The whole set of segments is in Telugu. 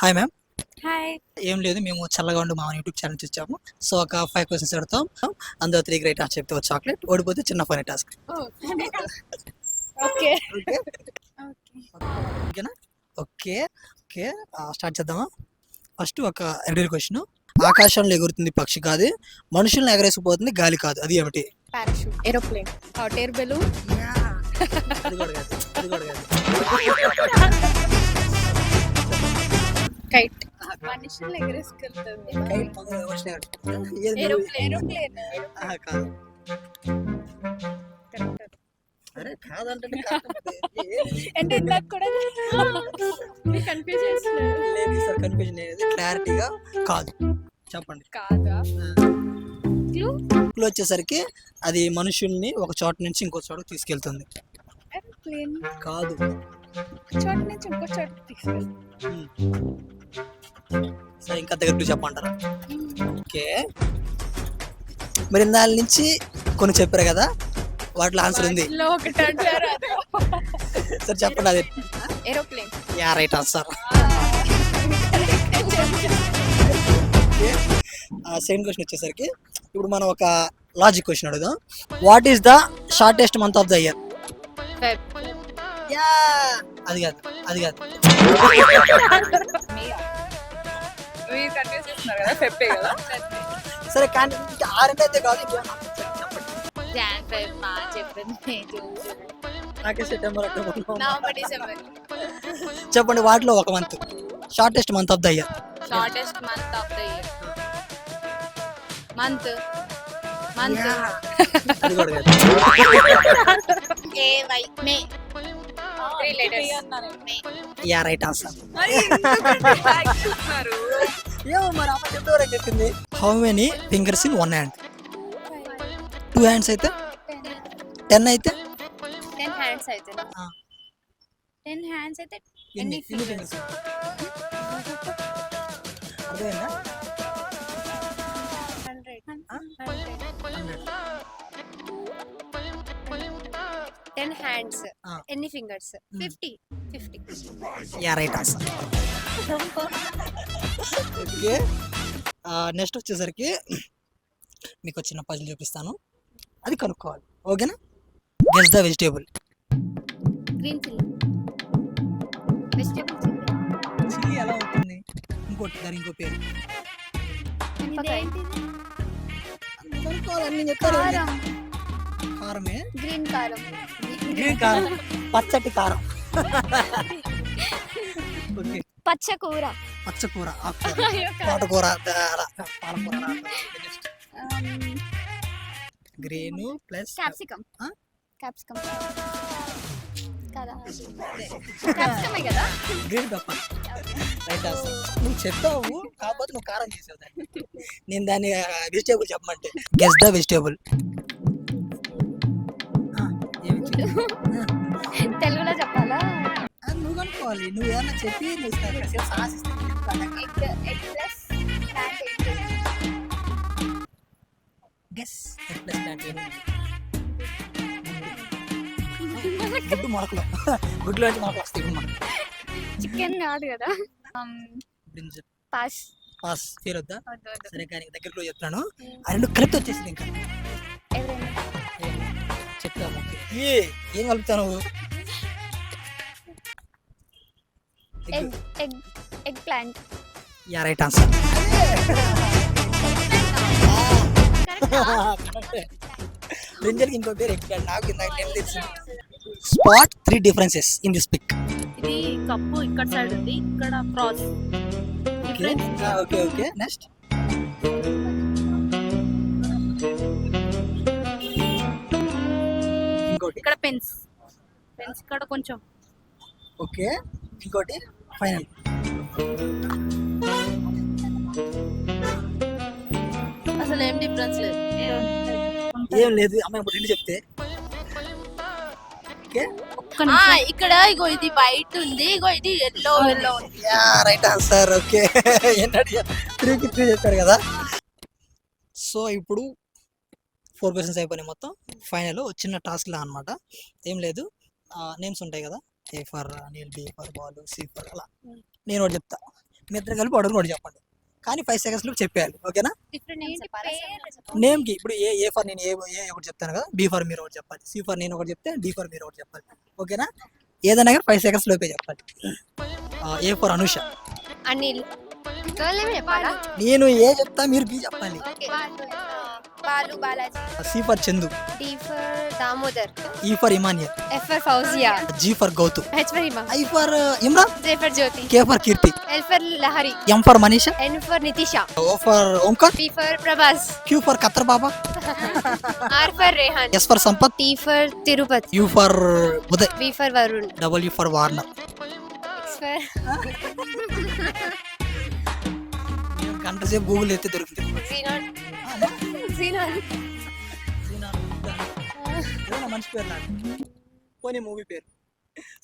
హాయ్ మ్యామ్ హాయ్ ఏం లేదు మేము చల్లగా ఉండి మా యూట్యూబ్ ఛానల్ చూసాము సో ఒక ఫైవ్ క్వశ్చన్స్ పెడతాం అందులో త్రీ గ్రేట్ టాస్క్ చెప్తే చాక్లెట్ ఓడిపోతే చిన్న ఫనీ టాస్క్ ఓకే ఓకేనా ఓకే ఓకే స్టార్ట్ చేద్దామా? ఫస్ట్ ఒక ఎవ్రీ క్వశ్చన్ ఆకాశంలో ఎగురుతుంది పక్షి కాదు మనుషుల్ని ఎగరేసిపోతుంది గాలి కాదు. అది ఏమిటి? Parachute aeroplane hot air balloon kite. మనుషులు ఎగరేసుకెళ్తుంది కైట్? ఏరోప్లేన్ అరే కాదంటే. అంటే కూడా కన్ఫ్యూజ్ చేస్తున్నారు. లేదు సార్ కన్ఫ్యూజన్ లేదు. క్లారిటీగా కాదు. చెప్పండి. కాదా? క్లూ క్లూ వచ్చేసరికి అది మనుషుల్ని ఒక చోట నుంచి ఇంకో చోట తీసుకెళ్తుంది. కాదు. చోట నుంచి ఇంకో చోట తీసుకెళ్తాం సరే ఇంకా దగ్గర చెప్పంటారా ఓకే. మరి దాని నుంచి కొన్ని చెప్పారు కదా వాటిలో ఆన్సర్ ఉంది. సరే చెప్పండి అది. Aeroplane. Yeah right answer. Second question వచ్చేసరికి ఇప్పుడు మనం ఒక లాజిక్ క్వశ్చన్ అడుగుదాం. What is the shortest month of the year అది కాదు అది కాదు. మీరు కన్ఫ్యూజ్ చేస్తున్నారు కదా ఫెబ్బే కదా? సరే కానీ ఇంకా ఆ రెండు అయితే కాదు జాన్ ఫెబ్ మే జూన్ నాకే సెప్టెంబర్ అక్టోబర్ నవంబర్ డిసెంబర్. చెప్పండి వాటిలో ఒక month shortest month of the year shortest month of the year month month అది కూడా కాదు. ఏ why May three letters May yeah right answer ఏమో మరి అమ్మ ఎంతవరకు చెప్పింది. How many fingers in one hand two hands అయితే? టెన్ అయితే? టెన్ హ్యాండ్స్ అయితే. టెన్ హ్యాండ్స్ అయితే ఎన్ని? ఆ? Hundred ten hands. ఎన్ని fingers fifty fifty yeah right answer okay. Next వచ్చేసరికి మీకు చిన్న పజిల్ చూపిస్తాను. అది కనుక్కోవాలి. ఓకేనా? Guess the vegetable green chilli vegetable chilli chilli ఎలా ఉంటుంది? ఇంకోటి దాని ఇంకో పేరు. కనుక్కోవాలి అన్ని చెప్తారు కారం కారమే? గ్రీన్ కారం. గ్రీన్ కారం. పచ్చటి కారం. ఓకే. పచ్చ కూర. పచ్చకూర తోటకూర పాలకూర గ్రీన్ ప్లస్ క్యాప్సికమ్? క్యాప్సికమ్. కదా. క్యాప్సికమే కదా? Green pepper. Right answer. నువ్వు చెప్పావు కాకపోతే నువ్వు కారం చేసావు దాన్ని. నేను దాన్ని వెజిటేబుల్ చెప్పమంటే. గెస్ ద వెజిటేబుల్ తెలుగులో చెప్పాలా కనుక్కోవాలి నువ్వు ఏదన్నా చెప్పి నువ్వు గెస్ ప్లస్ గుడ్డు మొలకలు. గుడ్లు అంటే మొలకలు వస్తాయి చికెన్ కాదు కదా. బ్రింజల్ పాస్ పాస్ పేరు వద్దా? సరే కానీ దగ్గరలో చెప్తాను. ఆ రెండు కలిపి వచ్చేసింది ఇంకా. చెప్తాము ఏ ఏం కలుపుతావు egg egg eggplant yeah right answer. బ్రింజల్కి ఇంకో పేరు ఎక్కడ నాకు ఇందాక నేను తెలుసు spot three differences in this pic ఇది కప్పు ఇక్కడ సైడ్ ఉంది ఇక్కడ క్రాస్ ఓకే ఓకే నెక్స్ట్ ఇంకోటి. ఇక్కడ పెన్స్ పెన్స్ ఇక్కడ కొంచెం. ఓకే ఇంకోటి. ఫైనల్ అసలు ఏం డిఫరెన్స్ లేదు. ఏం లేదు అమ్మాయి ఇప్పుడు రెండు చెప్తే. ఇక్కడ ఇగో ఇది వైట్ ఉంది ఇగో ఇది ఎల్లో ఎల్లో ఉంది. Yeah right answer okay. ఏంటంటే త్రీకి త్రీ చెప్పారు కదా. సో ఇప్పుడు ఫోర్ క్వశ్చన్స్ అయిపోయినాయి మొత్తం. ఫైనల్ చిన్న టాస్క్లా అనమాట ఏం లేదు. నేమ్స్ ఉంటాయి కదా. A for Anil B for ball C for అలా. నేను ఒకటి చెప్తా. మీ ఇద్దరు కలిపి ఆర్డర్ కూడా చెప్పండి. కానీ ఫైవ్ సెకండ్స్లో చెప్పేయాలి ఓకేనా? డిఫరెంట్ నేమ్కి ఇప్పుడు ఏ ఏ ఫర్ నేను ఏ ఏ ఒకటి చెప్తాను కదా బీ ఫర్ మీరు ఒకటి చెప్పాలి సి ఫర్ నేను ఒకటి చెప్తే డి ఫర్ మీరు ఒకటి చెప్పాలి ఓకేనా? ఏదైనా కానీ ఫైవ్ సెకండ్స్ లోపే చెప్పాలి A for Anusha Anil name నేను ఏ చెప్తా మీరు బి చెప్పాలి. Balu Balaji. C for Chandu. D for Damodar. E for Emmanuel. F for Fouzia. G for Gautam. H for Hima. I for Imran? J for Jyothi. K for Keerthi. L for Lahari. M for Manisha? N for Nitisha. O for Omkar? P for Prabhas. Q for Khattar Baba? R for Rehan. S for Sampath? T for Tirupati. U for Uday? V for Varun. W for Warner. X for గంట సేపు గూగుల్ ఎత్తే దొరుకుతుంది. మనిషి పేరు నాకు? పోనీ మూవీ పేరు.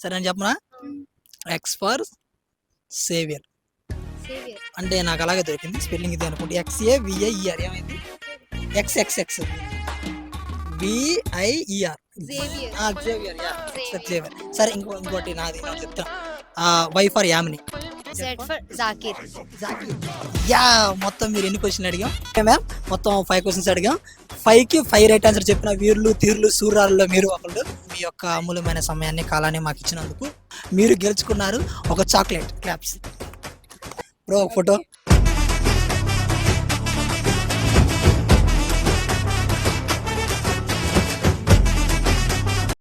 సరే నేను చెప్పనా? ఎక్స్ ఫర్ సేవియర్ అంటే నాకు అలాగే దొరికింది. స్పెల్లింగ్ ఇది అనుకుంటే. X A V I E R ఏమైంది? X X X V I E R. Xavier సరే ఇంకో ఇంకోటి నాది నేను చెప్తా వై ఫర్ యామిని ఫర్ యా మొత్తం మీరు ఎన్ని క్వశ్చన్ అడిగాం? ఓకే మ్యామ్ మొత్తం ఫైవ్ క్వశ్చన్స్ అడిగాం. ఫైవ్కి ఫైవ్ రైట్ ఆన్సర్ చెప్పిన వీర్లు తీర్లు సూర్యాలలో మీరు ఒకళ్ళు. మీ యొక్క అమూల్యమైన సమయాన్ని కాలాన్ని మాకు ఇచ్చినందుకు మీరు గెలుచుకున్నారు ఒక చాక్లెట్ క్లాప్స్ బ్రో ఒక ఫోటో